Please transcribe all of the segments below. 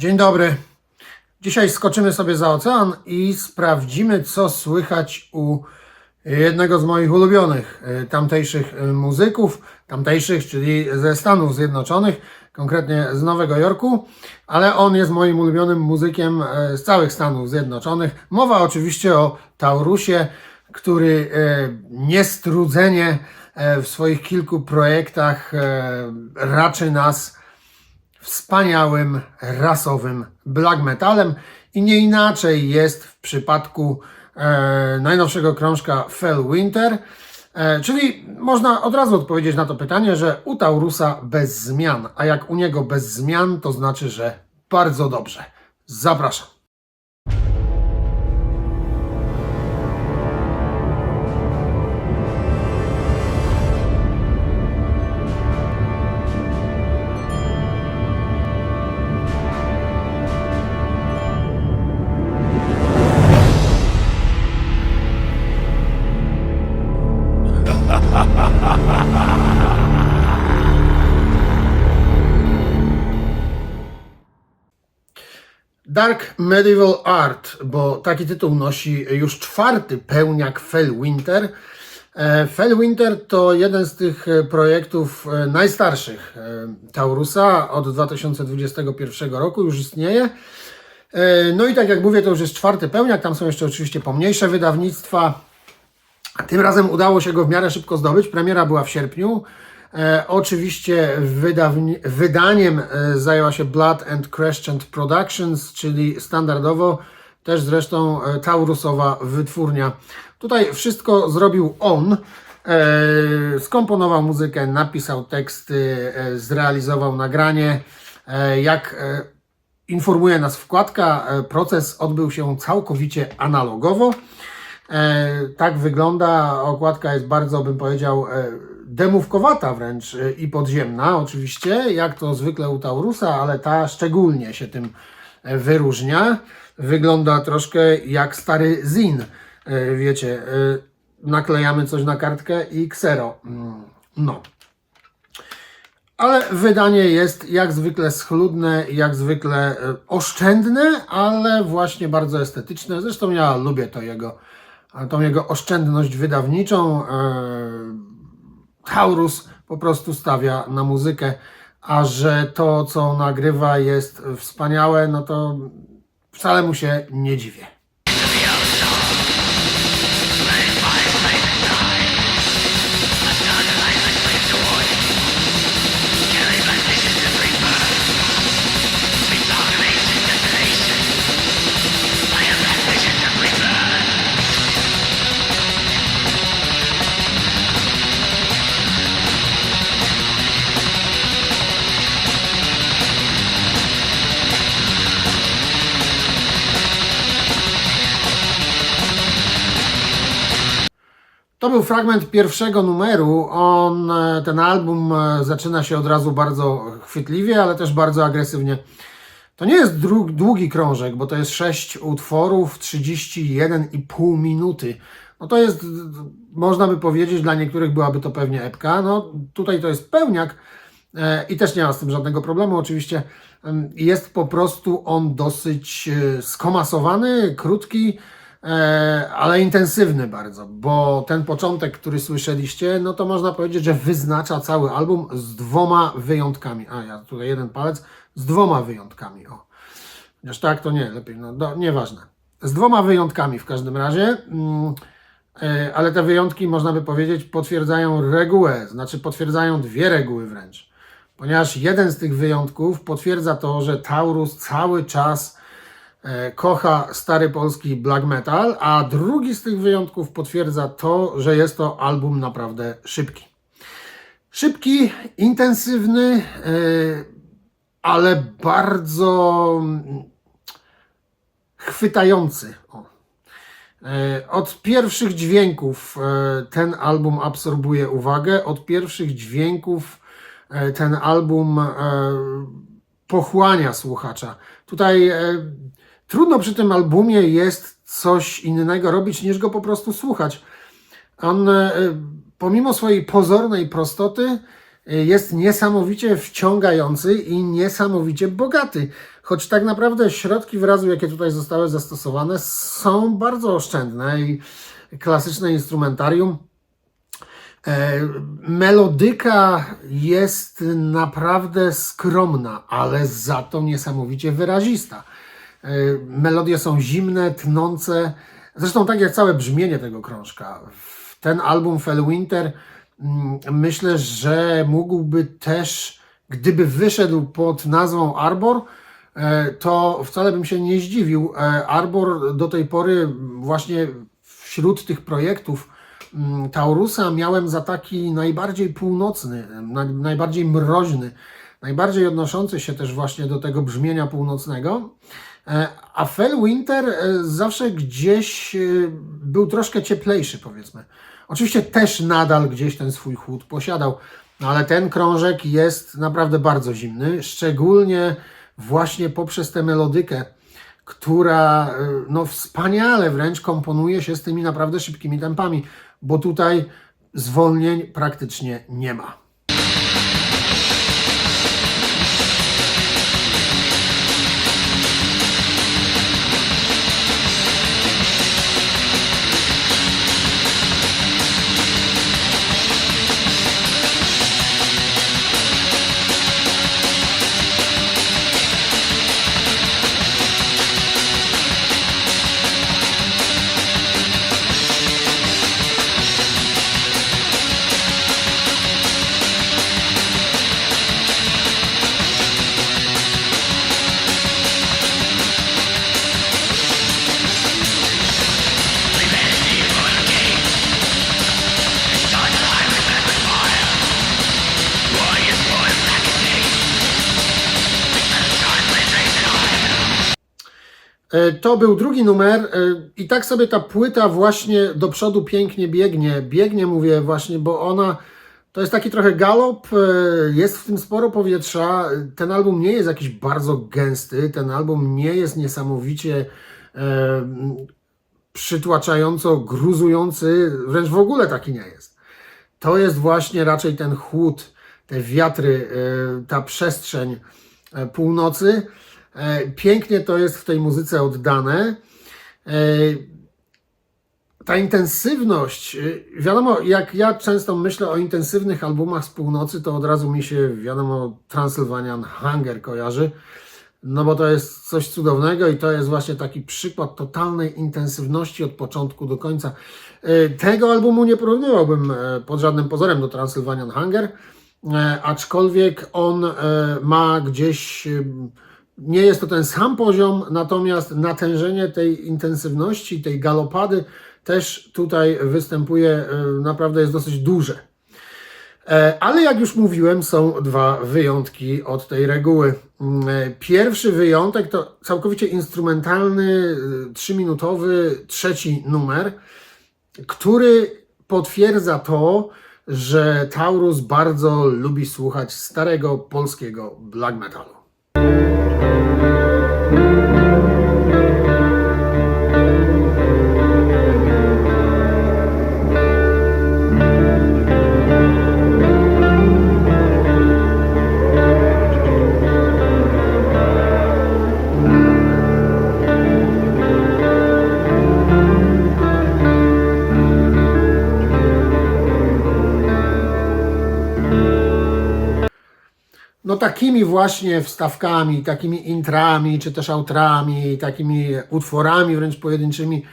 Dzień dobry. Dzisiaj skoczymy sobie za ocean i sprawdzimy, co słychać u jednego z moich ulubionych e, tamtejszych e, muzyków, tamtejszych, czyli ze Stanów Zjednoczonych, konkretnie z Nowego Jorku, ale on jest moim ulubionym muzykiem e, z całych Stanów Zjednoczonych. Mowa oczywiście o Taurusie, który niestrudzenie w swoich kilku projektach raczy nas wspaniałym rasowym black metalem i nie inaczej jest w przypadku e, najnowszego krążka Fell Winter, e, czyli można od razu odpowiedzieć na to pytanie, że u Taurusa bez zmian, a jak u niego bez zmian, to znaczy, że bardzo dobrze. Zapraszam. Dark Medieval Art, bo taki tytuł nosi już czwarty pełniak Fellwinter. E, Fellwinter to jeden z tych e, projektów e, najstarszych Taurusa. Od 2021 roku już istnieje. No i tak jak mówię, to już jest czwarty pełniak. Tam są jeszcze oczywiście pomniejsze wydawnictwa. Tym razem udało się go w miarę szybko zdobyć. Premiera była w sierpniu. E, oczywiście wydaniem e, zajęła się Blood and Crescent Productions, czyli standardowo też zresztą e, Taurusowa wytwórnia. Tutaj wszystko zrobił on. E, skomponował muzykę, napisał teksty, zrealizował nagranie. Jak informuje nas wkładka, proces odbył się całkowicie analogowo. Tak wygląda. Okładka jest bardzo, bym powiedział, demówkowata wręcz e, i podziemna, oczywiście, jak to zwykle u Taurusa, ale ta szczególnie się tym e, wyróżnia. Wygląda troszkę jak stary zin. E, Wiecie, e, naklejamy coś na kartkę i ksero. Mm, No. Ale wydanie jest jak zwykle schludne, jak zwykle oszczędne, ale właśnie bardzo estetyczne. Zresztą ja lubię to jego, tą jego oszczędność wydawniczą. Taurus po prostu stawia na muzykę, a że to, co nagrywa, jest wspaniałe, no to wcale mu się nie dziwię. To był fragment pierwszego numeru. On, e, ten album e, zaczyna się od razu bardzo chwytliwie, ale też bardzo agresywnie. To nie jest długi krążek, bo to jest 6 utworów, 31,5 minuty. No to jest, można by powiedzieć, dla niektórych byłaby to pewnie epka. No tutaj to jest pełniak e, i też nie ma z tym żadnego problemu. Oczywiście jest po prostu on dosyć skomasowany, krótki, ale intensywny bardzo, bo ten początek, który słyszeliście, no to można powiedzieć, że wyznacza cały album z dwoma wyjątkami. A ja tutaj jeden palec, z dwoma wyjątkami. O. Chociaż tak to nie, lepiej, no do, nieważne. Z dwoma wyjątkami w każdym razie. Mm, e, ale te wyjątki, można by powiedzieć, potwierdzają regułę, znaczy potwierdzają dwie reguły wręcz. Ponieważ jeden z tych wyjątków potwierdza to, że Taurus cały czas e, kocha stary polski black metal, a drugi z tych wyjątków potwierdza to, że jest to album naprawdę szybki. Szybki, intensywny, e, ale bardzo mm, chwytający. E, Od pierwszych dźwięków e, ten album absorbuje uwagę, od pierwszych dźwięków e, ten album e, pochłania słuchacza. Tutaj e, trudno przy tym albumie jest coś innego robić niż go po prostu słuchać. On e, pomimo swojej pozornej prostoty jest niesamowicie wciągający i niesamowicie bogaty. Choć tak naprawdę środki wyrazu, jakie tutaj zostały zastosowane, są bardzo oszczędne i klasyczne instrumentarium. E, Melodyka jest naprawdę skromna, ale za to niesamowicie wyrazista. E, Melodie są zimne, tnące, zresztą tak jak całe brzmienie tego krążka. Ten album Fellwinter mm, myślę, że mógłby też, gdyby wyszedł pod nazwą Arbor, e, to wcale bym się nie zdziwił. E, Arbor do tej pory właśnie wśród tych projektów mm, Taurusa miałem za taki najbardziej północny, na- najbardziej mroźny, najbardziej odnoszący się też właśnie do tego brzmienia północnego. E, A Fellwinter e, zawsze gdzieś e, był troszkę cieplejszy, powiedzmy. Oczywiście też nadal gdzieś ten swój chłód posiadał, no ale ten krążek jest naprawdę bardzo zimny, szczególnie właśnie poprzez tę melodykę, która no, wspaniale wręcz komponuje się z tymi naprawdę szybkimi tempami, bo tutaj zwolnień praktycznie nie ma. To był drugi numer e, i tak sobie ta płyta właśnie do przodu pięknie biegnie. Biegnie mówię właśnie, bo ona to jest taki trochę galop, e, jest w tym sporo powietrza. Ten album nie jest jakiś bardzo gęsty, ten album nie jest niesamowicie e, przytłaczająco gruzujący, wręcz w ogóle taki nie jest. To jest właśnie raczej ten chłód, te wiatry, e, ta przestrzeń e, północy. E, Pięknie to jest w tej muzyce oddane. E, Ta intensywność, e, wiadomo, jak ja często myślę o intensywnych albumach z północy, to od razu mi się, wiadomo, Transylvanian Hunger kojarzy. No bo to jest coś cudownego i to jest właśnie taki przykład totalnej intensywności od początku do końca. Tego albumu nie porównywałbym pod żadnym pozorem do Transylvanian Hunger, aczkolwiek on ma gdzieś, nie jest to ten sam poziom, natomiast natężenie tej intensywności, tej galopady też tutaj występuje, e, naprawdę jest dosyć duże. E, Ale jak już mówiłem, są dwa wyjątki od tej reguły. Mm, e, Pierwszy wyjątek to całkowicie instrumentalny, trzyminutowy, trzeci numer, który potwierdza to, że Taurus bardzo lubi słuchać starego polskiego black metalu. Thank you. No takimi właśnie wstawkami, takimi intrami, czy też outrami, takimi utworami wręcz pojedynczymi.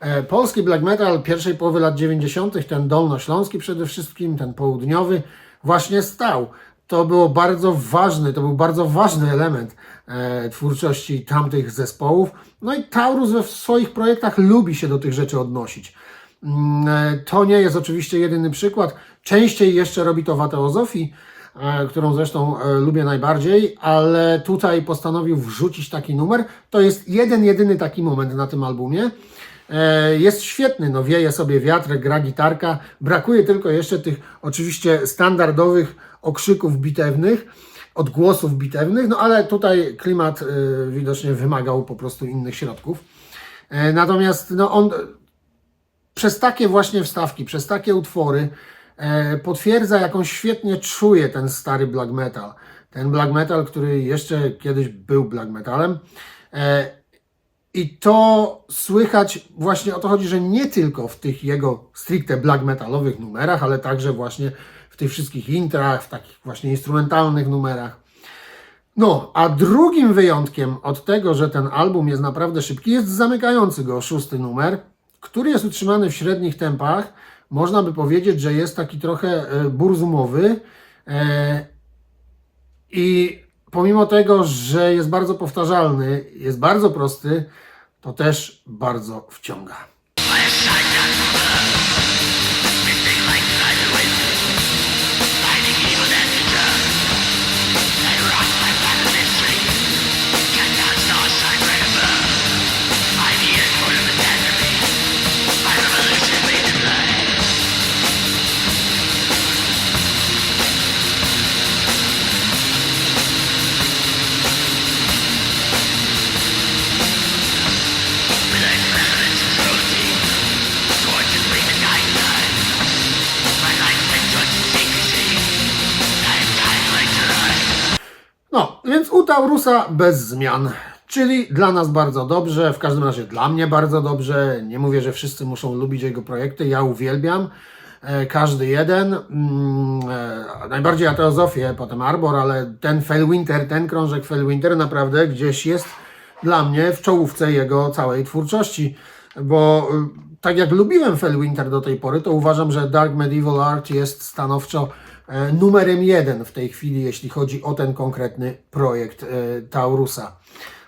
E, Polski black metal pierwszej połowy lat 90., ten dolnośląski przede wszystkim, ten południowy, właśnie stał. To było bardzo ważny, to był bardzo ważny element e, twórczości tamtych zespołów. No i Taurus we swoich projektach lubi się do tych rzeczy odnosić. Mm, e, To nie jest oczywiście jedyny przykład. Częściej jeszcze robi to Wateo Zofii, e, którą zresztą e, lubię najbardziej, ale tutaj postanowił wrzucić taki numer. To jest jeden, jedyny taki moment na tym albumie. E, Jest świetny, no wieje sobie wiatr, gra gitarka. Brakuje tylko jeszcze tych oczywiście standardowych okrzyków bitewnych, odgłosów bitewnych, no ale tutaj klimat e, widocznie wymagał po prostu innych środków. E, Natomiast no on przez takie właśnie wstawki, przez takie utwory e, potwierdza, jaką świetnie czuje ten stary black metal. Ten black metal, który jeszcze kiedyś był black metalem. E, I to słychać właśnie o to chodzi, że nie tylko w tych jego stricte black metalowych numerach, ale także właśnie w tych wszystkich intrach, w takich właśnie instrumentalnych numerach. No, a drugim wyjątkiem od tego, że ten album jest naprawdę szybki, jest zamykający go szósty numer, który jest utrzymany w średnich tempach. Można by powiedzieć, że jest taki trochę e, burzumowy. E, I pomimo tego, że jest bardzo powtarzalny, jest bardzo prosty, to też bardzo wciąga. Taurusa bez zmian. Czyli dla nas bardzo dobrze, w każdym razie dla mnie bardzo dobrze. Nie mówię, że wszyscy muszą lubić jego projekty, ja uwielbiam. E, każdy jeden. Mm, e, najbardziej Ateozofię, potem Arbor, ale ten Fellwinter, ten krążek Fellwinter naprawdę gdzieś jest dla mnie w czołówce jego całej twórczości. Bo y, tak jak lubiłem Fellwinter do tej pory, to uważam, że Dark Medieval Art jest stanowczo e, numerem jeden w tej chwili, jeśli chodzi o ten konkretny projekt e, Taurusa.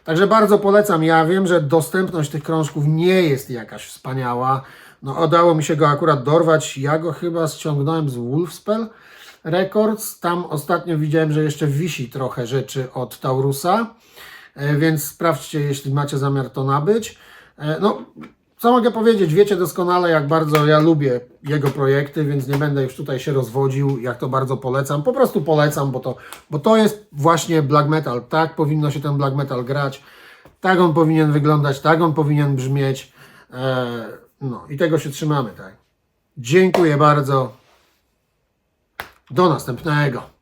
Także bardzo polecam. Ja wiem, że dostępność tych krążków nie jest jakaś wspaniała. No, udało mi się go akurat dorwać. Ja go chyba ściągnąłem z Wolfspell Records. Tam ostatnio widziałem, że jeszcze wisi trochę rzeczy od Taurusa. E, więc sprawdźcie, jeśli macie zamiar to nabyć. E, No, co mogę powiedzieć? Wiecie doskonale, jak bardzo ja lubię jego projekty, więc nie będę już tutaj się rozwodził, jak to bardzo polecam. Po prostu polecam, bo to, bo to jest właśnie black metal. Tak powinno się ten black metal grać. Tak on powinien wyglądać, tak on powinien brzmieć. E, no i tego się trzymamy, tak. Dziękuję bardzo. Do następnego.